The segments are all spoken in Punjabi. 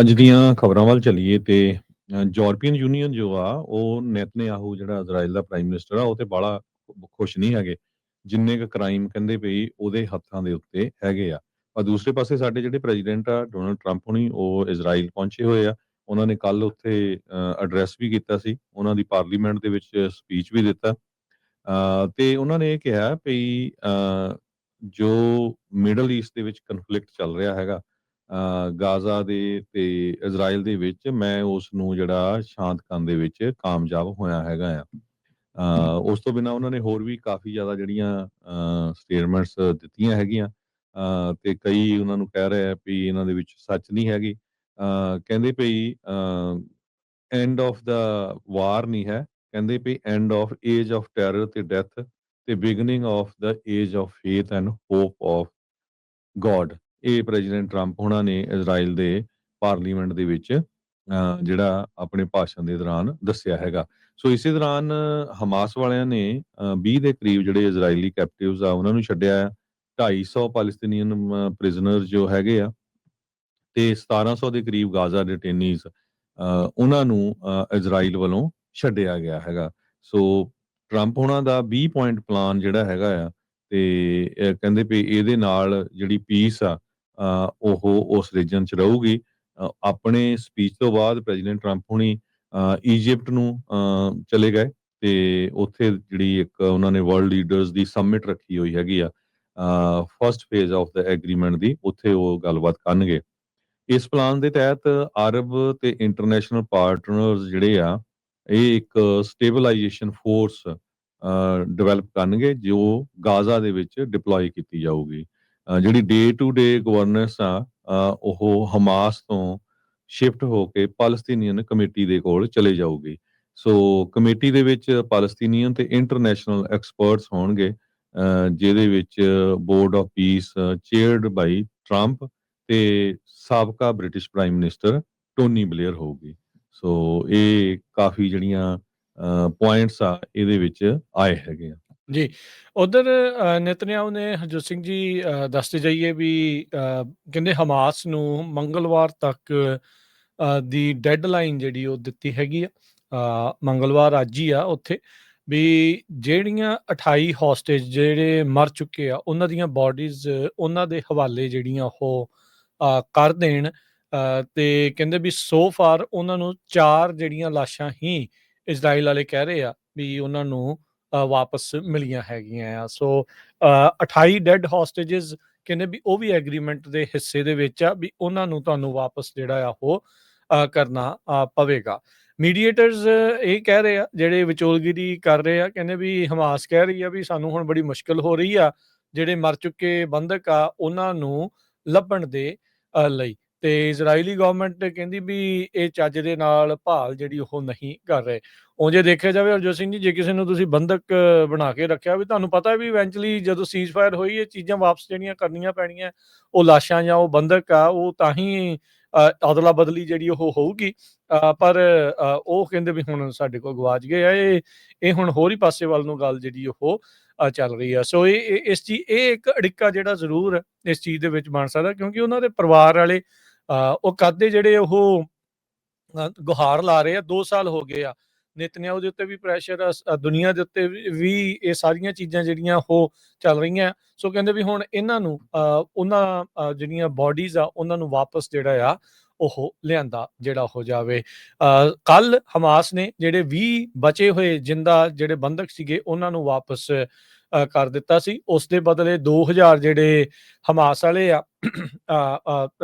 ਅੱਜ ਦੀਆਂ ਖਬਰਾਂ ਵੱਲ ਚੱਲੀਏ ਤੇ ਯੂਰਪੀਅਨ ਯੂਨੀਅਨ ਜੋ ਆ ਉਹ ਨੇਤਨਯਾਹੂ ਜਿਹੜਾ ਇਜ਼ਰਾਈਲ ਦਾ ਪ੍ਰਾਈਮ ਮਿਨਿਸਟਰ ਆ ਉਹ ਤੇ ਬਾਲਾ ਖੁਸ਼ ਨਹੀਂ ਹੈਗੇ। ਜਿੰਨੇ ਕੁ ਕ੍ਰਾਈਮ ਕਹਿੰਦੇ ਪਈ ਉਹਦੇ ਹੱਥਾਂ ਦੇ ਉੱਤੇ ਹੈਗੇ ਆ। ਪਰ ਦੂਸਰੇ ਪਾਸੇ ਸਾਡੇ ਜਿਹੜੇ ਪ੍ਰੈਜ਼ੀਡੈਂਟ ਆ ਡੋਨਲਡ ਟਰੰਪ ਹੁਣੀ ਉਹ ਇਜ਼ਰਾਈਲ ਪਹੁੰਚੇ ਹੋਏ ਆ। ਉਹਨਾਂ ਨੇ ਕੱਲ ਉੱਥੇ ਐਡਰੈਸ ਵੀ ਕੀਤਾ ਸੀ। ਉਹਨਾਂ ਦੀ ਪਾਰਲੀਮੈਂਟ ਦੇ ਵਿੱਚ ਸਪੀਚ ਵੀ ਦਿੱਤਾ। ਅ, ਤੇ ਉਹਨਾਂ ਨੇ ਇਹ ਕਿਹਾ ਵੀ ਜੋ ਮਿਡਲ ਈਸਟ ਦੇ ਵਿੱਚ ਕਨਫਲਿਕਟ ਚੱਲ ਰਿਹਾ ਹੈਗਾ ਗਾਜ਼ਾ ਦੇ ਤੇ ਇਜ਼ਰਾਈਲ ਦੇ ਵਿੱਚ ਮੈਂ ਉਸ ਨੂੰ ਜਿਹੜਾ ਸ਼ਾਂਤ ਕਰਨ ਦੇ ਵਿੱਚ ਕਾਮਯਾਬ ਹੋਇਆ ਹੈਗਾ ਆ। ਉਸ ਤੋਂ ਬਿਨਾ ਉਹਨਾਂ ਨੇ ਹੋਰ ਵੀ ਕਾਫੀ ਜ਼ਿਆਦਾ ਜਿਹੜੀਆਂ ਸਟੇਟਮੈਂਟਸ ਦਿੱਤੀਆਂ ਹੈਗੀਆਂ। ਅ, ਤੇ ਕਈ ਉਹਨਾਂ ਨੂੰ ਕਹਿ ਰਹੇ ਆ ਵੀ ਇਹਨਾਂ ਦੇ ਵਿੱਚ ਸੱਚ ਨਹੀਂ ਹੈਗੀ। ਕਹਿੰਦੇ ਪਈ ਐਂਡ ਆਫ ਦਾ ਵਾਰ ਨਹੀਂ ਹੈ। ਕਹਿੰਦੇ ਵੀ end of age of terror ਤੇ ਡੈਥ ਤੇ beginning of the age of faith and hope of God ਇਹ ਪ੍ਰੈਜ਼ੀਡੈਂਟ ਟਰੰਪ ਉਹਨਾਂ ਨੇ ਇਜ਼ਰਾਈਲ ਦੇ ਪਾਰਲੀਮੈਂਟ ਦੇ ਵਿੱਚ ਜਿਹੜਾ ਆਪਣੇ ਭਾਸ਼ਣ ਦੇ ਦੌਰਾਨ ਦੱਸਿਆ ਹੈਗਾ। ਸੋ ਇਸੇ ਦੌਰਾਨ ਹਮਾਸ ਵਾਲਿਆਂ ਨੇ ਅ, 20 ਦੇ ਕਰੀਬ ਜਿਹੜੇ ਇਜ਼ਰਾਈਲੀ ਕੈਪਟਿਵਸ ਆ ਉਹਨਾਂ ਨੂੰ ਛੱਡਿਆ ਆ। 250 ਪਾਲਸਤੀਨੀਅਨ ਪ੍ਰਿਜ਼ਨਰ ਜੋ ਹੈਗੇ ਆ ਤੇ 1700 ਦੇ ਕਰੀਬ ਗਾਜ਼ਾ ਡਿਟੇਨੀਜ਼ ਉਹਨਾਂ ਨੂੰ ਇਜ਼ਰਾਈਲ ਵੱਲੋਂ ਛੱਡਿਆ ਗਿਆ ਹੈਗਾ। ਸੋ ਟਰੰਪ ਉਹਨਾਂ ਦਾ 20 ਪੁਆਇੰਟ ਪਲਾਨ ਜਿਹੜਾ ਹੈਗਾ ਆ ਤੇ ਕਹਿੰਦੇ ਵੀ ਇਹਦੇ ਨਾਲ ਜਿਹੜੀ ਪੀਸ ਆ ਉਹ ਉਸ ਰੀਜਨ ਚ ਰਹੂਗੀ। ਆਪਣੇ ਸਪੀਚ ਤੋਂ ਬਾਅਦ ਪ੍ਰੈਜ਼ੀਡੈਂਟ ਟਰੰਪ ਹੁਣੀ ਈਜਿਪਟ ਨੂੰ ਚਲੇ ਗਏ ਤੇ ਉੱਥੇ ਜਿਹੜੀ ਇੱਕ ਉਹਨਾਂ ਨੇ ਵਰਲਡ ਲੀਡਰਸ ਦੀ ਸਮਿਟ ਰੱਖੀ ਹੋਈ ਹੈਗੀ ਆ first phase of the agreement ਦੀ, ਉੱਥੇ ਉਹ ਗੱਲਬਾਤ ਕਰਨਗੇ। ਇਸ ਪਲਾਨ ਦੇ ਤਹਿਤ ਅਰਬ ਤੇ ਇੰਟਰਨੈਸ਼ਨਲ ਪਾਰਟਨਰਸ ਜਿਹੜੇ ਆ, ਇਹ ਇੱਕ ਸਟੇਬਲਾਈਜੇਸ਼ਨ ਫੋਰਸ ਡਿਵੈਲਪ ਕਰਨਗੇ, ਜੋ ਗਾਜ਼ਾ ਦੇ ਵਿੱਚ ਡਿਪਲੋਏ ਕੀਤੀ ਜਾਊਗੀ। ਜਿਹੜੀ ਡੇ ਟੂ ਡੇ ਗਵਰਨੈਂਸ ਆ ਉਹ ਹਮਾਸ ਤੋਂ ਸ਼ਿਫਟ ਹੋ ਕੇ ਪਾਲਸਤੀਨੀਅਨ ਕਮੇਟੀ ਦੇ ਕੋਲ ਚਲੇ ਜਾਊਗੀ। ਸੋ ਕਮੇਟੀ ਦੇ ਵਿੱਚ ਪਾਲਸਤੀਨੀਅਨ ਤੇ ਇੰਟਰਨੈਸ਼ਨਲ ਐਕਸਪਰਟਸ ਹੋਣਗੇ ਜਿਹਦੇ ਵਿੱਚ board of peace chaired by Trump ਤੇ ਸਾਬਕਾ British prime minister Tony Blair ਹੋਊਗੀ। ਸੋ ਇਹ ਕਾਫੀ ਜਿਹੜੀਆਂ ਪੁਆਇੰਟਸ ਆ, ਇਹਦੇ ਵਿੱਚ ਆਏ ਹੈਗੇ ਆ। ਜੀ ਉਧਰ ਨੇਤਨਯਾਹੂ ਨੇ ਹਰਜੋਤ ਸਿੰਘ ਜੀ ਅ, ਦੱਸਦੇ ਜਾਈਏ ਵੀ ਅ, ਕਹਿੰਦੇ ਹਮਾਸ ਨੂੰ ਮੰਗਲਵਾਰ ਤੱਕ ਅ, ਦੀ ਡੈਡਲਾਈਨ ਜਿਹੜੀ ਉਹ ਦਿੱਤੀ ਹੈਗੀ ਆ ਅ, ਮੰਗਲਵਾਰ ਅੱਜ ਹੀ ਆ ਉੱਥੇ ਵੀ ਜਿਹੜੀਆਂ 28 ਹੋਸਟੇਜ ਜਿਹੜੇ ਮਰ ਚੁੱਕੇ ਆ ਉਹਨਾਂ ਦੀਆਂ ਬਾਡੀਜ਼ ਉਹਨਾਂ ਦੇ ਹਵਾਲੇ ਜਿਹੜੀਆਂ ਉਹ ਅ, ਕਰ ਦੇਣ ਅ, ਤੇ ਕਹਿੰਦੇ ਵੀ ਸੋ ਫਾਰ ਉਹਨਾਂ ਨੂੰ ਚਾਰ ਜਿਹੜੀਆਂ ਲਾਸ਼ਾਂ ਹੀ ਇਜ਼ਰਾਈਲ ਵਾਲੇ ਕਹਿ ਰਹੇ ਆ ਵੀ ਉਹਨਾਂ ਨੂੰ ਵਾਪਸ ਮਿਲੀਆਂ ਹੈਗੀਆਂ ਆ। ਸੋ ਅ, 28 ਡੈਡ ਹੌਸਟੇजेस ਕਹਿੰਦੇ ਵੀ ਉਹ ਵੀ ਐਗਰੀਮੈਂਟ ਦੇ ਹਿੱਸੇ ਦੇ ਵਿੱਚ ਆ ਵੀ ਉਹਨਾਂ ਨੂੰ ਤੁਹਾਨੂੰ ਵਾਪਸ ਜਿਹੜਾ ਆ ਉਹ ਕਰਨਾ ਪਵੇਗਾ। ਮੀਡੀਏਟਰਸ ਇਹ ਕਹਿ ਰਹੇ ਆ ਜਿਹੜੇ ਵਿਚੋਲਗਿਰੀ ਕਰ ਰਹੇ ਆ ਕਹਿੰਦੇ ਵੀ ਹਮਾਸ ਕਹਿ ਰਹੀ ਆ ਵੀ ਸਾਨੂੰ ਹੁਣ ਬੜੀ ਮੁਸ਼ਕਲ ਹੋ ਰਹੀ ਆ ਜਿਹੜੇ ਮਰ ਚੁੱਕੇ ਬੰਦਕ ਆ ਉਹਨਾਂ ਨੂੰ ਲੱਭਣ ਦੇ ਲਈ। ਤੇ ਇਜ਼ਰਾਈਲੀ ਗਵਰਨਮੈਂਟ ਕਹਿੰਦੀ ਵੀ ਇਹ ਚੱਜ ਦੇ ਨਾਲ ਭਾਲ ਜਿਹੜੀ ਉਹ ਨਹੀਂ ਕਰ ਰਹੇ। ਉਹ ਦੇਖਿਆ ਜਾਵੇ ਹਰਜੋਤ ਸਿੰਘ ਜੀ, ਜੇ ਕਿਸੇ ਨੂੰ ਤੁਸੀਂ ਬੰਦਕ ਬਣਾ ਕੇ ਰੱਖਿਆ ਵੀ ਤੁਹਾਨੂੰ ਪਤਾ ਵੀ ਇਵੈਂਚੁਅਲੀ ਜਦੋਂ ਸੀਜ਼ਫਾਇਰ ਹੋਈ, ਇਹ ਚੀਜ਼ਾਂ ਵਾਪਸ ਜਿਹੜੀਆਂ ਕਰਨੀਆਂ ਪੈਣੀਆਂ, ਉਹ ਲਾਸ਼ਾਂ ਜਾਂ ਉਹ ਬੰਦਕ ਆ, ਉਹ ਤਾਂ ਹੀ ਅਦਲਾ ਬਦਲੀ ਜਿਹੜੀ ਉਹ ਹੋਊਗੀ। ਪਰ ਉਹ ਕਹਿੰਦੇ ਵੀ ਹੁਣ ਸਾਡੇ ਕੋਲ ਗਵਾਚ ਗਏ ਆ, ਇਹ ਇਹ ਹੁਣ ਹੋਰ ਹੀ ਪਾਸੇ ਵੱਲ ਨੂੰ ਗੱਲ ਜਿਹੜੀ ਉਹ ਚੱਲ ਰਹੀ ਆ। ਸੋ ਇਹ, ਇਹ- ਇਸ ਚੀਜ਼ ਇਹ ਇੱਕ ਅੜਿੱਕਾ ਜਿਹੜਾ ਜ਼ਰੂਰ ਇਸ ਚੀਜ਼ ਦੇ ਵਿੱਚ ਬਣ ਸਕਦਾ ਕਿਉਂਕਿ ਉਹਨਾਂ ਦੇ ਪਰਿਵਾਰ ਵਾਲੇ ਉਹ ਕਾਦੇ ਜਿਹੜੇ ਉਹ ਗੁਹਾਰ ਲਾ ਰਹੇ ਆ 2 ਸਾਲ ਹੋ ਗਏ ਆ। ਨਿਤਨਿਆਹੂ ਦੇ ਉੱਤੇ ਵੀ ਪ੍ਰੈਸ਼ਰ ਦੁਨੀਆ ਦੇ ਉੱਤੇ ਵੀ ਇਹ ਸਾਰੀਆਂ ਚੀਜ਼ਾਂ ਜਿਹੜੀਆਂ ਉਹ ਚੱਲ ਰਹੀਆਂ। ਸੋ ਕਹਿੰਦੇ ਵੀ ਹੁਣ ਇਹਨਾਂ ਨੂੰ ਅ, ਉਹਨਾਂ ਜਿਹੜੀਆਂ ਬਾਡੀਜ਼ ਆ ਉਹਨਾਂ ਨੂੰ ਵਾਪਸ ਜਿਹੜਾ ਆ ਉਹ ਲਿਆਂਦਾ ਜਿਹੜਾ ਹੋ ਜਾਵੇ। ਕੱਲ ਹਮਾਸ ਨੇ ਜਿਹੜੇ 20 ਬਚੇ ਹੋਏ ਜਿੰਦਾ ਜਿਹੜੇ ਬੰਦਕ ਸੀਗੇ ਉਹਨਾਂ ਨੂੰ ਵਾਪਸ ਕਰ ਦਿੱਤਾ ਸੀ। ਉਸ ਦੇ ਬਦਲੇ 2000 ਜਿਹੜੇ ਹਮਾਸ ਵਾਲੇ ਆ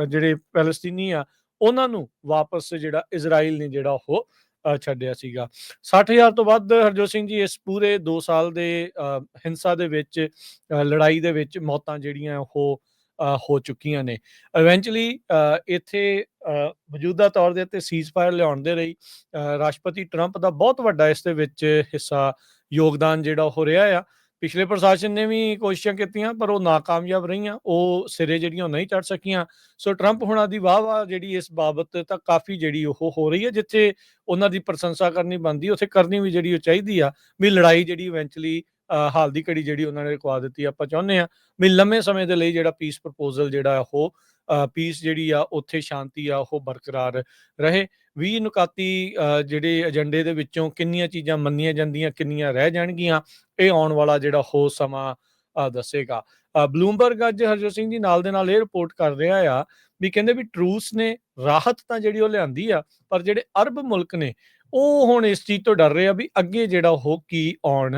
ਜਿਹੜੇ ਪੈਲਸਤੀਨੀ ਆ ਉਹਨਾਂ ਨੂੰ ਵਾਪਸ ਜਿਹੜਾ ਇਜ਼ਰਾਈਲ ਨੇ ਜਿਹੜਾ ਉਹ ਛੱਡਿਆ ਸੀਗਾ। 60000 ਤੋਂ ਵੱਧ ਹਰਜੋਤ ਸਿੰਘ ਜੀ ਇਸ ਪੂਰੇ 2 ਸਾਲ ਦੇ ਹਿੰਸਾ ਦੇ ਵਿੱਚ ਲੜਾਈ ਦੇ ਵਿੱਚ ਮੌਤਾਂ ਜਿਹੜੀਆਂ ਉਹ ਹੋ ਚੁੱਕੀਆਂ ਨੇ। ਇਵੈਂਚੁਅਲੀ ਇੱਥੇ ਅ, ਮੌਜੂਦਾ ਤੌਰ ਦੇ ਉੱਤੇ ਸੀਜ਼ਫਾਇਰ ਲਿਆਉਣ ਦੇ ਲਈ ਅ, ਰਾਸ਼ਟਰਪਤੀ ਟਰੰਪ ਦਾ ਬਹੁਤ ਵੱਡਾ ਇਸ ਦੇ ਵਿੱਚ ਹਿੱਸਾ ਯੋਗਦਾਨ ਜਿਹੜਾ ਹੋ ਰਿਹਾ ਆ। ਪਿਛਲੇ ਪ੍ਰਸ਼ਾਸਨ ਨੇ ਵੀ ਕੋਸ਼ਿਸ਼ਾਂ ਕੀਤੀਆਂ, ਪਰ ਉਹ ਨਾਕਾਮਯਾਬ ਰਹੀਆਂ, ਉਹ ਸਿਰੇ ਜਿਹੜੀਆਂ ਉਹ ਨਹੀਂ ਚੜ ਸਕੀਆਂ। ਸੋ ਟਰੰਪ ਹੁਣਾਂ ਦੀ ਵਾਹ ਵਾਹ ਜਿਹੜੀ ਇਸ ਬਾਬਤ ਤਾਂ ਕਾਫੀ ਜਿਹੜੀ ਉਹ ਹੋ ਰਹੀ ਹੈ, ਜਿੱਥੇ ਉਹਨਾਂ ਦੀ ਪ੍ਰਸ਼ੰਸਾ ਕਰਨੀ ਬਣਦੀ, ਉੱਥੇ ਕਰਨੀ ਵੀ ਜਿਹੜੀ ਉਹ ਚਾਹੀਦੀ ਆ, ਵੀ ਲੜਾਈ ਜਿਹੜੀ ਇਵੈਂਚੁਅਲੀ ਹਾਲ ਦੀ ਘੜੀ ਜਿਹੜੀ ਉਹਨਾਂ ਨੇ ਰੁਕਵਾ ਦਿੱਤੀ, ਆਪਾਂ ਚਾਹੁੰਦੇ ਆ ਵੀ ਲੰਮੇ ਸਮੇਂ ਦੇ ਲਈ ਜਿਹੜਾ ਪੀਸ ਪ੍ਰਪੋਜ਼ਲ ਜਿਹੜਾ ਉਹ ਪੀਸ ਜਿਹੜੀ ਆ, ਉੱਥੇ ਸ਼ਾਂਤੀ ਆ, ਉਹ ਬਰਕਰਾਰ ਰਹੇ। 20 ਨੁਕਾਤੀ ਜਿਹੜੇ ਏਜੰਡੇ ਦੇ ਵਿੱਚੋਂ ਕਿੰਨੀਆਂ ਚੀਜ਼ਾਂ ਮੰਨੀਆਂ ਜਾਂਦੀਆਂ, ਕਿੰਨੀਆਂ ਰਹਿ ਜਾਣਗੀਆਂ, ਇਹ ਆਉਣ ਵਾਲਾ ਜਿਹੜਾ ਹੋ ਸਮਾਂ ਦੱਸੇਗਾ। ਬਲੂਮਬਰਗ ਅੱਜ ਹਰਜੋਤ ਸਿੰਘ ਜੀ ਨਾਲ ਦੇ ਨਾਲ ਇਹ ਰਿਪੋਰਟ ਕਰ ਰਿਹਾ ਆ ਵੀ ਕਹਿੰਦੇ ਵੀ ਟਰੂਸ ਨੇ ਰਾਹਤ ਤਾਂ ਜਿਹੜੀ ਉਹ ਲਿਆਂਦੀ ਆ, ਪਰ ਜਿਹੜੇ ਅਰਬ ਮੁਲਕ ਨੇ, ਉਹ ਹੁਣ ਇਸ ਚੀਜ਼ ਤੋਂ ਡਰ ਰਹੇ ਆ ਵੀ ਅੱਗੇ ਜਿਹੜਾ ਉਹ ਕੀ ਆਉਣ।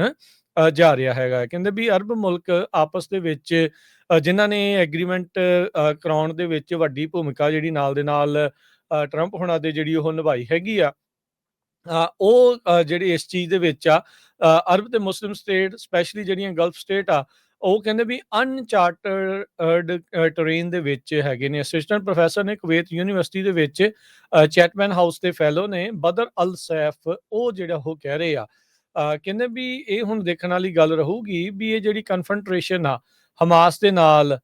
ਜਾ ਰਿਹਾ ਹੈਗਾ। ਕਹਿੰਦੇ ਵੀ ਅਰਬ ਮੁਲਕ ਆਪਸ ਦੇ ਵਿੱਚ ਅ, ਜਿਨ੍ਹਾਂ ਨੇ ਐਗਰੀਮੈਂਟ ਕਰਾਉਣ ਦੇ ਵਿੱਚ ਵੱਡੀ ਭੂਮਿਕਾ ਜਿਹੜੀ ਨਾਲ ਦੇ ਨਾਲ ਟਰੰਪ ਹੁਣਾਂ ਦੇ ਜਿਹੜੀ ਉਹ ਨਿਭਾਈ ਹੈਗੀ ਆ ਉਹ ਜਿਹੜੀ ਇਸ ਚੀਜ਼ ਦੇ ਵਿੱਚ ਆ ਅਰਬ ਤੇ ਮੁਸਲਿਮ ਸਟੇਟ ਸਪੈਸ਼ਲੀ ਜਿਹੜੀਆਂ ਗਲਫ ਸਟੇਟ ਆ ਉਹ ਕਹਿੰਦੇ ਵੀ ਅਨਚਾਰਟਰਡ ਟਰੇਨ ਦੇ ਵਿੱਚ ਹੈਗੇ ਨੇ। ਅਸਿਸਟੈਂਟ ਪ੍ਰੋਫੈਸਰ ਨੇ ਕੁਵੈਤ ਯੂਨੀਵਰਸਿਟੀ ਦੇ ਵਿੱਚ ਚੈਟਮੈਨ ਹਾਊਸ ਦੇ ਫੈਲੋ ਨੇ ਬਦਰ ਅਲ ਸੈਫ ਉਹ ਜਿਹੜਾ ਉਹ ਕਹਿ ਰਹੇ ਆ। ਕਹਿੰਦੇ ਵੀ ਇਹ ਹੁਣ ਦੇਖਣ ਵਾਲੀ ਗੱਲ ਰਹੂਗੀ ਵੀ ਇਹ ਜਿਹੜੀ ਕਨਫਰੰਟ੍ਰੇਸ਼ਨ ਆ ਹਮਾਸ ਦੇ ਨਾਲ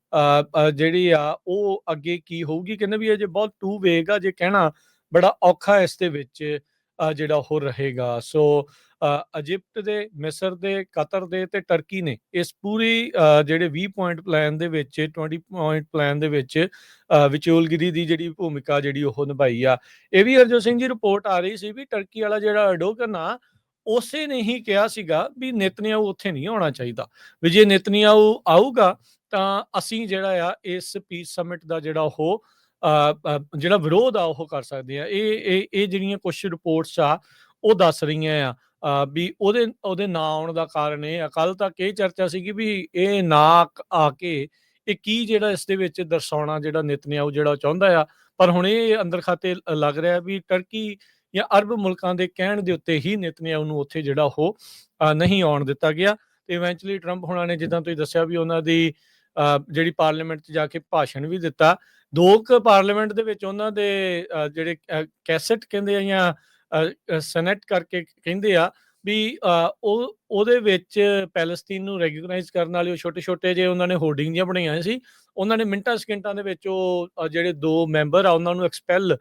ਜਿਹੜੀ ਆ ਉਹ ਅੱਗੇ ਕੀ ਹੋਊਗੀ? ਕਹਿੰਦੇ ਵੀ ਇਹ ਬਹੁਤ ਟੂ ਵੇਗ ਆ ਜੇ ਕਹਿਣਾ ਬੜਾ ਔਖਾ ਇਸ ਦੇ ਵਿੱਚ ਜਿਹੜਾ ਉਹ ਰਹੇਗਾ। ਸੋ ਇਜਿਪਟ ਦੇ ਮਿਸਰ ਦੇ ਕਤਰ ਦੇ ਤੇ ਟਰਕੀ ਨੇ ਇਸ ਪੂਰੀ ਅ, ਜਿਹੜੇ 20 ਪੁਆਇੰਟ ਪਲਾਨ ਦੇ ਵਿੱਚ 20 ਪੁਆਇੰਟ ਪਲਾਨ ਦੇ ਵਿੱਚ ਵਿਚੋਲਗਿਰੀ ਦੀ ਜਿਹੜੀ ਭੂਮਿਕਾ ਜਿਹੜੀ ਉਹ ਨਿਭਾਈ ਆ। ਇਹ ਵੀ ਹਰਜੋਤ ਸਿੰਘ ਜੀ ਰਿਪੋਰਟ ਆ ਰਹੀ ਸੀ ਵੀ ਟਰਕੀ ਵਾਲਾ ਜਿਹੜਾ ਅਰਡੋਗਨ ਆ ਉਸੇ ਨੇ ਹੀ ਕਿਹਾ ਸੀਗਾ ਵੀ ਨਿਤਨਿਆਹੂ ਉੱਥੇ ਨਹੀਂ ਆਉਣਾ ਚਾਹੀਦਾ। ਵੀ ਜੇ ਨਿਤਨਿਆਹੂ ਆਊਗਾ ਤਾਂ ਅਸੀਂ ਜਿਹੜਾ ਆ, ਇਸ ਪੀਸ ਸਮਿਟ ਦਾ ਜਿਹੜਾ ਉਹ ਜਿਹੜਾ ਵਿਰੋਧ ਆ ਉਹ ਕਰ ਸਕਦੇ ਆ। ਇਹ ਇਹ ਇਹ ਜਿਹੜੀਆਂ ਕੁਝ ਰਿਪੋਰਟਸ ਆ, ਉਹ ਦੱਸ ਰਹੀਆਂ ਆ ਵੀ ਉਹਦੇ ਉਹਦੇ ਨਾ ਆਉਣ ਦਾ ਕਾਰਨ ਇਹ ਆ। ਕੱਲ ਤੱਕ ਇਹ ਚਰਚਾ ਸੀਗੀ ਵੀ ਇਹ ਨਾ ਆ ਕੇ ਇਹ ਕੀ ਜਿਹੜਾ ਇਸ ਦੇ ਵਿੱਚ ਦਰਸਾਉਣਾ ਜਿਹੜਾ ਨਿਤਨਿਆਹੂ ਜਿਹੜਾ ਉਹ ਚਾਹੁੰਦਾ ਆ। ਪਰ ਹੁਣ ਇਹ ਅੰਦਰ ਖਾਤੇ ਲੱਗ ਰਿਹਾ ਵੀ ਟਰਕੀ ਜਾਂ ਅਰਬ ਮੁਲਕਾਂ ਦੇ ਕਹਿਣ ਦੇ ਉੱਤੇ ਹੀ ਨਿਤਨਿਆਹੂ ਨੂੰ ਉੱਥੇ ਜਿਹੜਾ ਉਹ ਨਹੀਂ ਆਉਣ ਦਿੱਤਾ ਗਿਆ। ਤੇ ਇਵੈਂਚੁਅਲੀ ਟਰੰਪ ਹੁਣਾਂ ਨੇ ਜਿੱਦਾਂ ਤੁਸੀਂ ਦੱਸਿਆ ਵੀ ਉਹਨਾਂ ਦੀ ਜਿਹੜੀ ਪਾਰਲੀਮੈਂਟ 'ਚ ਜਾ ਕੇ ਭਾਸ਼ਣ ਵੀ ਦਿੱਤਾ। ਦੋ ਕੁ ਪਾਰਲੀਮੈਂਟ ਦੇ ਵਿੱਚ ਉਹਨਾਂ ਦੇ ਜਿਹੜੇ ਕੈਸਟ ਕਹਿੰਦੇ ਆ ਜਾਂ ਸੈਨੇਟ ਕਰਕੇ ਕਹਿੰਦੇ ਆ ਵੀ ਉਹ, ਉਹਦੇ ਵਿੱਚ ਪੈਲਸਤੀਨ ਨੂੰ ਰੈਕਗਨਾਈਜ਼ ਕਰਨ ਵਾਲੇ ਉਹ ਛੋਟੇ-ਛੋਟੇ ਜਿਹੇ ਉਹਨਾਂ ਨੇ ਹੋਰਡਿੰਗ ਜਿਹੀਆਂ ਬਣਾਈਆਂ ਸੀ। ਉਹਨਾਂ ਨੇ ਮਿੰਟਾਂ ਸਕਿੰਟਾਂ ਦੇ ਵਿੱਚ ਉਹ ਜਿਹੜੇ ਦੋ ਮੈਂਬਰ ਆ ਉਹਨਾਂ ਨੂੰ ਐਕਸਪੈਲ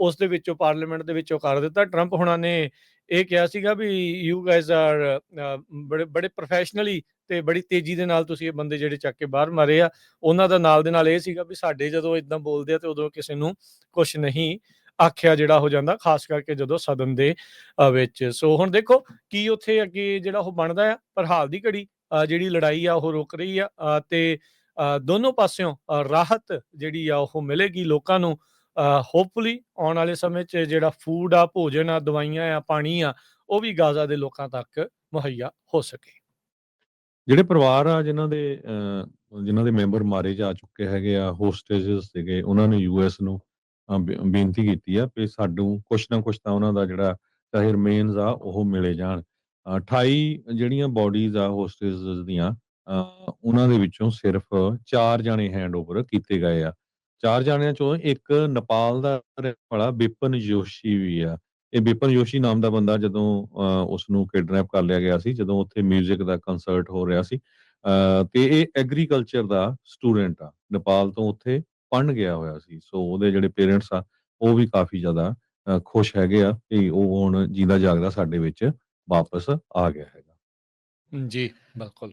ਉਸ ਦੇ ਵਿੱਚੋਂ ਪਾਰਲੀਮੈਂਟ ਦੇ ਵਿੱਚੋਂ ਕਰ ਦਿੱਤਾ। ਟਰੰਪ ਹੁਣਾਂ ਨੇ ਇਹ ਕਿਹਾ ਸੀਗਾ ਵੀ ਯੂ ਗਾਇਜ਼ ਆਰ ਬੜੇ ਬੜੇ ਪ੍ਰੋਫੈਸ਼ਨਲੀ ਤੇ ਬੜੀ ਤੇਜ਼ੀ ਦੇ ਨਾਲ ਤੁਸੀਂ ਇਹ ਬੰਦੇ ਜਿਹੜੇ ਚੱਕ ਕੇ ਬਾਹਰ ਮਾਰੇ ਆ। ਉਹਨਾਂ ਦਾ ਨਾਲ ਦੇ ਨਾਲ ਇਹ ਸੀਗਾ ਵੀ ਸਾਡੇ ਜਦੋਂ ਇਦਾਂ ਬੋਲਦੇ ਆ ਤੇ ਉਦੋਂ ਕਿਸੇ ਨੂੰ ਕੁਝ ਨਹੀਂ ਆਖਿਆ ਜਿਹੜਾ ਹੋ ਜਾਂਦਾ ਖਾਸ ਕਰਕੇ ਜਦੋਂ ਸਦਨ ਦੇ ਵਿੱਚ। ਸੋ ਹੁਣ ਦੇਖੋ ਕੀ ਉੱਥੇ ਅੱਗੇ ਜਿਹੜਾ ਉਹ ਬਣਦਾ ਆ ਪਰ ਹਾਲ ਦੀ ਘੜੀ ਜਿਹੜੀ ਲੜਾਈ ਆ ਉਹ ਰੁਕ ਰਹੀ ਆ ਤੇ ਅ, ਦੋਨੋਂ ਪਾਸਿਓਂ ਰਾਹਤ ਜਿਹੜੀ ਆ ਉਹ ਮਿਲੇਗੀ ਲੋਕਾਂ ਨੂੰ। ਹੋਪਫੁਲੀ ਆਉਣ ਵਾਲੇ ਸਮੇਂ 'ਚ ਜਿਹੜਾ ਫੂਡ ਆ ਭੋਜਨ ਆ ਦਵਾਈਆਂ ਆ ਪਾਣੀ ਆ ਉਹ ਵੀ ਗਾਜ਼ਾ ਦੇ ਲੋਕਾਂ ਤੱਕ ਮੁਹੱਈਆ ਹੋ ਸਕੇ। ਜਿਹੜੇ ਪਰਿਵਾਰ ਆ ਜਿਨ੍ਹਾਂ ਦੇ ਜਿਨ੍ਹਾਂ ਦੇ ਮੈਂਬਰ ਮਾਰੇ ਜਾ ਚੁੱਕੇ ਹੈਗੇ ਆ ਹੋਸਟੇਜਸ ਸੀਗੇ ਉਹਨਾਂ ਨੇ ਯੂਐਸ ਨੂੰ ਬੇਨਤੀ ਕੀਤੀ ਆ ਕਿ ਸਾਨੂੰ ਕੁਛ ਨਾ ਕੁਛ ਤਾਂ ਉਹਨਾਂ ਦਾ ਜਿਹੜਾ ਚਾਹੇ ਰਿਮੇਨਸ ਆ ਉਹ ਮਿਲੇ ਜਾਣ। ਅ, 28 ਜਿਹੜੀਆਂ ਬਾਡੀਜ਼ ਆ ਹੋਸਟੇਜਸ ਦੀਆਂ ਅ, ਉਹਨਾਂ ਦੇ ਵਿੱਚੋਂ ਸਿਰਫ 4 ਜਾਣੇ ਹੈਂਡਓਵਰ ਕੀਤੇ ਗਏ ਆ। ਚਾਰ ਜਾਣਿਆਂ ਚੋਂ ਇੱਕ ਨੇਪਾਲ ਦਾ ਰਹਿਣ ਵਾਲਾ ਬਿਪਨ ਜੋਸ਼ੀ ਵੀ ਆ। ਇਹ ਬਿਪਨ ਜੋਸ਼ੀ ਨਾਮ ਦਾ ਬੰਦਾ ਜਦੋਂ ਉਸ ਨੂੰ ਕਿਡਨੈਪ ਕਰ ਲਿਆ ਗਿਆ ਸੀ ਜਦੋਂ ਉੱਥੇ 뮤직 ਦਾ ਕੰਸਰਟ ਹੋ ਰਿਹਾ ਸੀ। ਤੇ ਇਹ ਐਗਰੀਕਲਚਰ ਦਾ ਸਟੂਡੈਂਟ ਆ। ਨੇਪਾਲ ਤੋਂ ਉੱਥੇ ਪੜ੍ਹਨ ਗਿਆ ਹੋਇਆ ਸੀ। ਸੋ ਉਹਦੇ ਜਿਹੜੇ ਪੇਰੈਂਟਸ ਆ ਉਹ ਵੀ ਕਾਫੀ ਜ਼ਿਆਦਾ ਖੁਸ਼ ਹੈਗੇ ਆ ਕਿ ਉਹ ਹੁਣ ਜਿੰਦਾ ਜਾਗਦਾ ਸਾਡੇ ਵਿੱਚ ਵਾਪਸ ਆ ਗਿਆ ਹੈਗਾ। ਜੀ ਬਿਲਕੁਲ।